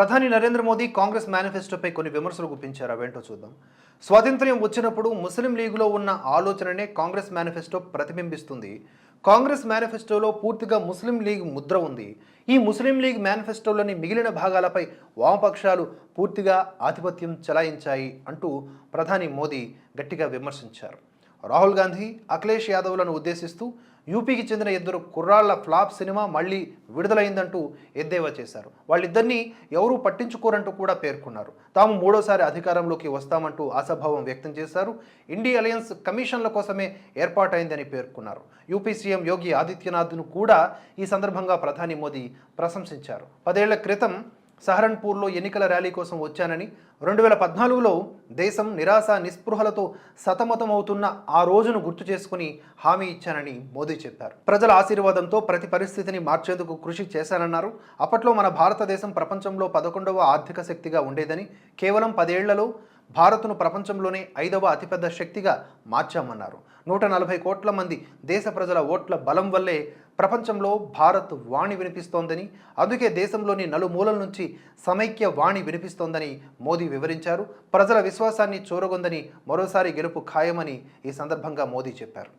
ప్రధాని నరేంద్ర మోదీ కాంగ్రెస్ మేనిఫెస్టోపై కొన్ని విమర్శలు గుప్పించారు. అవేంటో చూద్దాం. స్వాతంత్ర్యం వచ్చినప్పుడు ముస్లిం లీగులో ఉన్న ఆలోచననే కాంగ్రెస్ మేనిఫెస్టో ప్రతిబింబిస్తుంది. కాంగ్రెస్ మేనిఫెస్టోలో పూర్తిగా ముస్లిం లీగ్ ముద్ర ఉంది. ఈ ముస్లిం లీగ్ మేనిఫెస్టోలోని మిగిలిన భాగాలపై వామపక్షాలు పూర్తిగా ఆధిపత్యం చెలాయించాయి అంటూ ప్రధాని మోదీ గట్టిగా విమర్శించారు. రాహుల్ గాంధీ అఖిలేష్ యాదవ్లను ఉద్దేశిస్తూ యూపీకి చెందిన ఇద్దరు కుర్రాళ్ళ ఫ్లాప్ సినిమా మళ్ళీ విడుదలైందంటూ ఎద్దేవా చేశారు. వాళ్ళిద్దరినీ ఎవరూ పట్టించుకోరంటూ కూడా పేర్కొన్నారు. తాము మూడోసారి అధికారంలోకి వస్తామంటూ ఆశాభావం వ్యక్తం చేశారు. ఇండి అలయన్స్ కమిషన్ల కోసమే ఏర్పాటైందని పేర్కొన్నారు. యూపీ సీఎం యోగి ఆదిత్యనాథ్ను కూడా ఈ సందర్భంగా ప్రధాని మోదీ ప్రశంసించారు. పదేళ్ళ క్రితం సహరన్పూర్లో ఎన్నికల ర్యాలీ కోసం వచ్చానని రెండు వేల పద్నాలుగులో దేశం నిరాశ నిస్పృహలతో సతమతమవుతున్న ఆ రోజును గుర్తు చేసుకుని హామీ ఇచ్చానని మోదీ చెప్పారు. ప్రజల ఆశీర్వాదంతో ప్రతి పరిస్థితిని మార్చేందుకు కృషి చేశానన్నారు. అప్పట్లో మన భారతదేశం ప్రపంచంలో పదకొండవ ఆర్థిక శక్తిగా ఉండేదని కేవలం పదేళ్ళలో భారత్ను ప్రపంచంలోనే ఐదవ అతిపెద్ద శక్తిగా మార్చామన్నారు. నూట నలభై కోట్ల మంది దేశ ప్రజల ఓట్ల బలం వల్లే ప్రపంచంలో భారత్ వాణి వినిపిస్తోందని అందుకే దేశంలోని నలుమూలల నుంచి సమైక్య వాణి వినిపిస్తోందని మోదీ వివరించారు. ప్రజల విశ్వాసాన్ని చూరగొందని మరోసారి గెలుపు ఖాయమని ఈ సందర్భంగా మోదీ చెప్పారు.